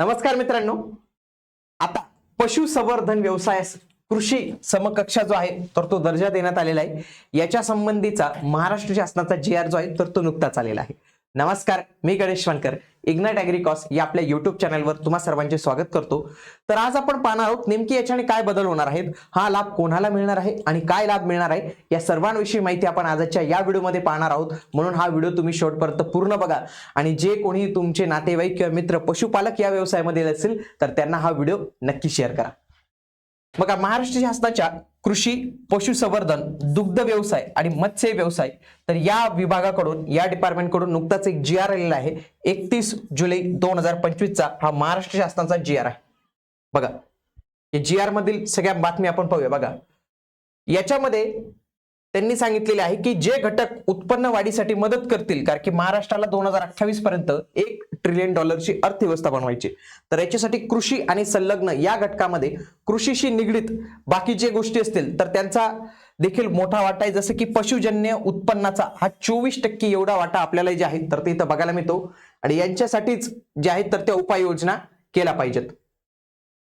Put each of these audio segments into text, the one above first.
नमस्कार मित्रांनो. आता पशुसंवर्धन व्यवसायास कृषी समकक्षा जो आहे तर तो दर्जा देण्यात आलेला आहे. याच्या संबंधीचा महाराष्ट्र शासनाचा जी आर जो आहे तर तो नुकताच आलेला आहे. नमस्कार मी गणेश वानकर. इग्नाइट अॅग्रिकॉस या आपल्या युट्यूब चॅनलवर तुम्हा सर्वांचे स्वागत करतो. तर आज आपण पाहणार आहोत नेमकी याच्याने काय बदल होणार आहेत हा लाभ कोणाला मिळणार आहे आणि काय लाभ मिळणार आहे या सर्वांविषयी माहिती आपण आजच्या या व्हिडिओमध्ये पाहणार आहोत. म्हणून हा व्हिडिओ तुम्ही शेवटपर्यंत पूर्ण बघा. आणि जे कोणी तुमचे नातेवाईक किंवा मित्र पशुपालक या व्यवसायामध्ये असेल तर त्यांना हा व्हिडिओ नक्की शेअर करा. बघा महाराष्ट्र शासनाच्या कृषी पशुसंवर्धन दुग्ध व्यवसाय आणि मत्स्य व्यवसाय तर या विभागाकडून या डिपार्टमेंटकडून नुकताच एक जी आर आलेला आहे. एकतीस जुलै दोन हजार पंचवीसचा हा महाराष्ट्र शासनाचा जी आर आहे. बघा या जी आर मधील सगळ्या बातमी आपण पाहूया. बघा याच्यामध्ये त्यांनी सांगितलेले आहे की जे घटक उत्पन्न वाढीसाठी मदत करतील कारण की महाराष्ट्राला दोन हजार अठ्ठावीस पर्यंत एक ट्रिलियन डॉलरची अर्थव्यवस्था बनवायची. तर याच्यासाठी कृषी आणि संलग्न या घटकामध्ये कृषीशी निगडीत बाकी जे गोष्टी असतील तर त्यांचा देखील मोठा वाटा आहे. जसं की पशुजन्य उत्पन्नाचा हा चोवीस टक्के एवढा वाटा आपल्याला जे आहे तर ते इथं बघायला मिळतो. आणि यांच्यासाठीच जे आहेत तर त्या उपाययोजना केल्या पाहिजेत.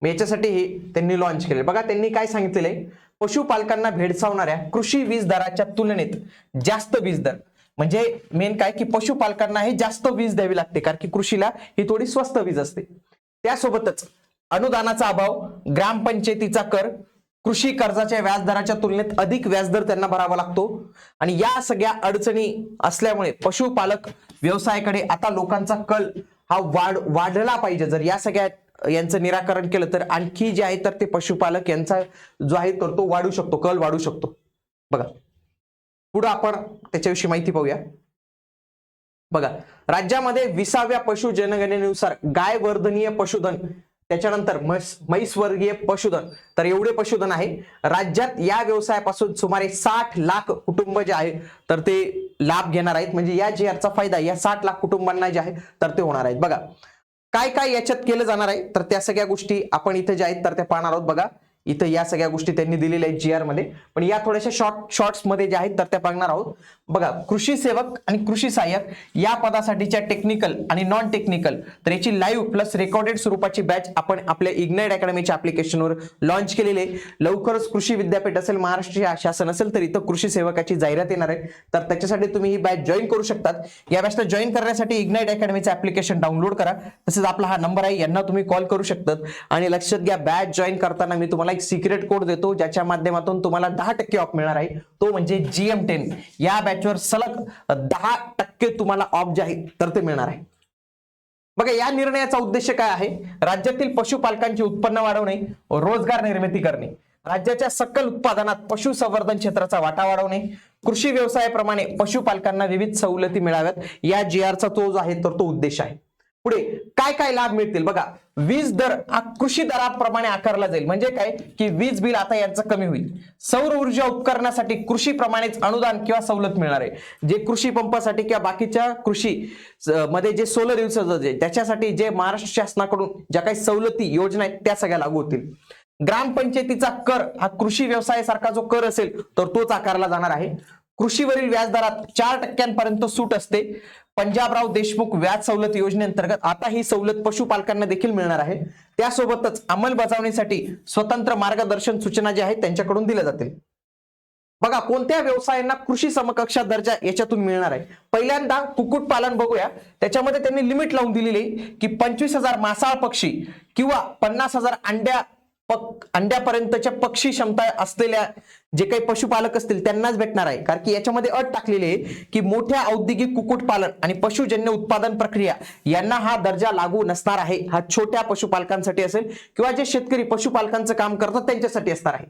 मग याच्यासाठी हे त्यांनी लॉन्च केले. बघा त्यांनी काय सांगितलेलं आहे? पशुपालकांना भेडसावणाऱ्या कृषी वीज दराच्या तुलनेत जास्त वीज दर. म्हणजे मेन काय की पशुपालकांना हे जास्त वीज द्यावी लागते कारण की कृषीला ही थोडी स्वस्त वीज असते. त्यासोबतच अनुदानाचा अभाव ग्रामपंचायतीचा कर कृषी कर्जाच्या व्याजदराच्या तुलनेत अधिक व्याजदर त्यांना भरावा लागतो. आणि या सगळ्या अडचणी असल्यामुळे पशुपालक व्यवसायाकडे आता लोकांचा कल हा वाढ वाढला पाहिजे. जर या सगळ्या यांचं निराकरण केलं तर आणखी जे आहे तर ते पशुपालक यांचा जो आहे तर तो वाढू शकतो कल वाढू शकतो. बघा. पुढं आपण त्याच्याविषयी माहिती पाहूया. बघा. राज्यामध्ये विसाव्या पशु जनगणनेनुसार गाय वर्धनीय पशुधन त्याच्यानंतर म्हैस म्हैसवर्गीय पशुधन तर एवढे पशुधन आहे. राज्यात या व्यवसायापासून सुमारे साठ लाख कुटुंब जे आहे तर ते लाभ घेणार आहेत. म्हणजे या जी याचा फायदा या साठ लाख कुटुंबांना जे आहे तर ते होणार आहेत. बघा. काय काय याच्यात केलं जाणार आहे? तर त्या सगळ्या गोष्टी आपण इथे ज्या आहेत तर त्या पाहणार आहोत. बघा इथं या सगळ्या गोष्टी त्यांनी दिलेल्या आहेत जी आरमध्ये. पण या थोड्याशा शॉर्ट शॉर्ट्समध्ये ज्या आहेत तर त्या बघणार आहोत. बघा कृषी सेवक आणि कृषी सहाय्यक या पदासाठीच्या टेक्निकल आणि नॉन टेक्निकल तर याची लाईव्ह प्लस रेकॉर्डेड स्वरूपाची बॅच आपण आपल्या इग्नाइट अकॅडमीच्या ऍप्लिकेशनवर लॉन्च केलेली आहे. लवकरच कृषी विद्यापीठ असेल महाराष्ट्र शासन असेल तर इथं कृषी सेवकाची जाहिरात येणार आहे. तर त्याच्यासाठी तुम्ही ही बॅच जॉईन करू शकतात. या बॅचला जॉईन करण्यासाठी इग्नाइट अकॅडमीचं ऍप्लिकेशन डाउनलोड करा. तसेच आपला हा नंबर आहे यांना तुम्ही कॉल करू शकतात. आणि लक्षात घ्या बॅच जॉईन करताना मी तुम्हाला एक सिक्रेट कोड देतो ज्याच्या माध्यमातून तुम्हाला दहा टक्के ऑफ मिळणार आहे. तो म्हणजे जीएम टेन या बॅचवर सलग दहा टक्के तुम्हाला ऑफ जे आहे तर ते मिळणार आहे. बघा या निर्णयाचा उद्देश काय आहे? राज्यातील पशुपालकांचे उत्पन्न वाढवणे रोजगार निर्मिती करणे. राज्याच्या सकल उत्पादनात पशुसंवर्धन क्षेत्राचा वाटा वाढवणे. कृषी व्यवसायाप्रमाणे पशुपालकांना विविध सवलती मिळाव्यात. या जी आरचा तो जो आहे तर तो उद्देश आहे. पुढे काय काय लाभ मिळतील? बघा वीज दर हा कृषी दराप्रमाणे आकारला जाईल. म्हणजे काय? की वीज बिल आता यांचं कमी होईल. सौर ऊर्जा उपकरणासाठी कृषीप्रमाणेच अनुदान किंवा सवलत मिळणार आहे. जे कृषी पंपासाठी किंवा बाकीच्या कृषी मध्ये जे सोलर युज त्याच्यासाठी जे महाराष्ट्र शासनाकडून ज्या काही सवलती योजना आहेत त्या सगळ्या लागू होतील. ग्रामपंचायतीचा कर हा कृषी व्यवसायासारखा जो कर असेल तर तोच आकारला जाणार आहे. कृषीवरील व्याजदरात चार टक्क्यांपर्यंत सूट असते. पंजाबराव देशमुख व्याज सवलत योजनेअंतर्गत आता ही सवलत पशुपालकांना देखील मिळणार आहे. त्यासोबतच अंमलबजावणीसाठी स्वतंत्र मार्गदर्शन सूचना ज्या आहेत त्यांच्याकडून दिल्या जातील. बघा कोणत्या व्यवसायांना कृषी समकक्षा दर्जा याच्यातून मिळणार आहे? पहिल्यांदा कुक्कुटपालन बघूया. त्याच्यामध्ये त्यांनी लिमिट लावून दिलेली आहे की पंचवीस हजार मासाळ पक्षी किंवा पन्नास हजार अंड्या पक अंड्यापर्यंतच्या पक्षी क्षमता असलेल्या जे काही पशुपालक असतील त्यांनाच भेटणार आहे. कारण की याच्यामध्ये अट टाकलेली आहे की मोठ्या औद्योगिक कुक्कुटपालन आणि पशुजन्य उत्पादन प्रक्रिया यांना हा दर्जा लागू नसणार आहे. हा छोट्या पशुपालकांसाठी असेल किंवा जे शेतकरी पशुपालकांचं काम करतात त्यांच्यासाठी असणार आहे.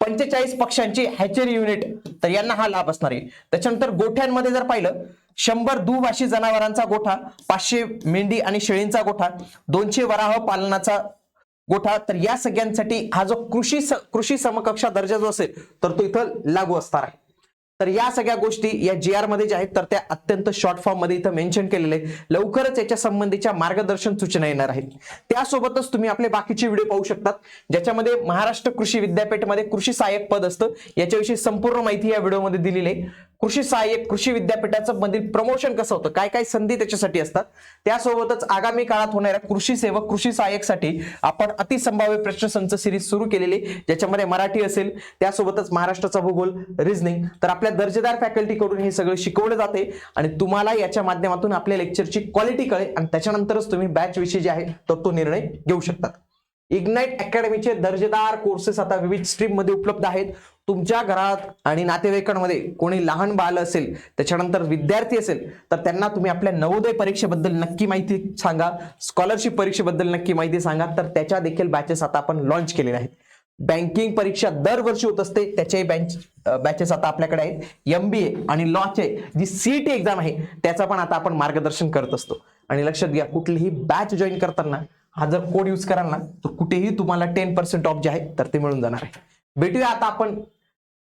पंचेचाळीस पक्षांची हॅचरी युनिट तर यांना हा लाभ असणार आहे. त्याच्यानंतर गोठ्यांमध्ये जर पाहिलं शंभर दुभाषी जनावरांचा गोठा पाचशे मेंढी आणि शेळींचा गोठा दोनशे वराह पालनाचा गोठा तर या सगळ्यांसाठी हा जो कृषी स- कृषी समकक्षा दर्जा जो असेल तर तो इथं लागू असणार आहे. तर या सगळ्या गोष्टी या जी आरमध्ये ज्या आहेत तर त्या अत्यंत शॉर्ट फॉर्ममध्ये इथं मेन्शन केलेले आहे लवकरच याच्या संबंधीच्या मार्गदर्शन सूचना येणार आहेत. त्यासोबतच तुम्ही आपले बाकीचे व्हिडिओ पाहू शकतात. ज्याच्यामध्ये महाराष्ट्र कृषी विद्यापीठमध्ये कृषी सहाय्यक पद असतं. याच्याविषयी संपूर्ण माहिती या व्हिडिओमध्ये दिलेली आहे. कृषी सहाय्यक कृषी विद्यापीठाचं मधील प्रमोशन कसं होतं? काय काय संधी त्याच्यासाठी असतात? त्यासोबतच आगामी काळात होणाऱ्या कृषी सेवक कृषी सहाय्यकसाठी आपण अतिसंभाव्य प्रश्नसंच सिरीज सुरू केलेली आहे, ज्याच्यामध्ये मराठी असेल त्यासोबतच महाराष्ट्राचा भूगोल रिझनिंग तर आपल्या दर्जेदार फॅकल्टीकडून हे सगळं शिकवलं जाते आणि तुम्हाला याच्या माध्यमातून आपल्या लेक्चरची क्वालिटी कळेल आणि त्याच्यानंतरच तुम्ही बॅच विषयी जे आहे तर तो निर्णय घेऊ शकतात इग्नाइट अकॅडमीचे दर्जेदार कोर्सेस आता विविध स्ट्रीममध्ये उपलब्ध आहेत. तुमच्या घरात आणि नातेवाईकांमध्ये कोणी लहान बाल असेल त्याच्यानंतर विद्यार्थी असेल तर त्यांना तुम्ही आपल्या नवोदय परीक्षेबद्दल नक्की माहिती सांगा. स्कॉलरशिप परीक्षेबद्दल नक्की माहिती सांगा. तर त्याच्या देखील बॅचेस आता आपण लॉन्च केलेल्या आहेत. बँकिंग परीक्षा दरवर्षी होत असते. त्याच्याही बँच बॅचेस आता आपल्याकडे आहेत. एम बी ए आणि लॉचे जी सीईटी एक्झाम आहे त्याचा पण आता आपण मार्गदर्शन करत असतो. आणि लक्षात घ्या कुठलीही बॅच जॉईन करताना हा जर कोड यूज कराल ना तर कुठेही तुम्हाला टेन पर्सेंट ऑफ जे आहे तर ते मिळून जाणार आहे. भेटूया आता आपण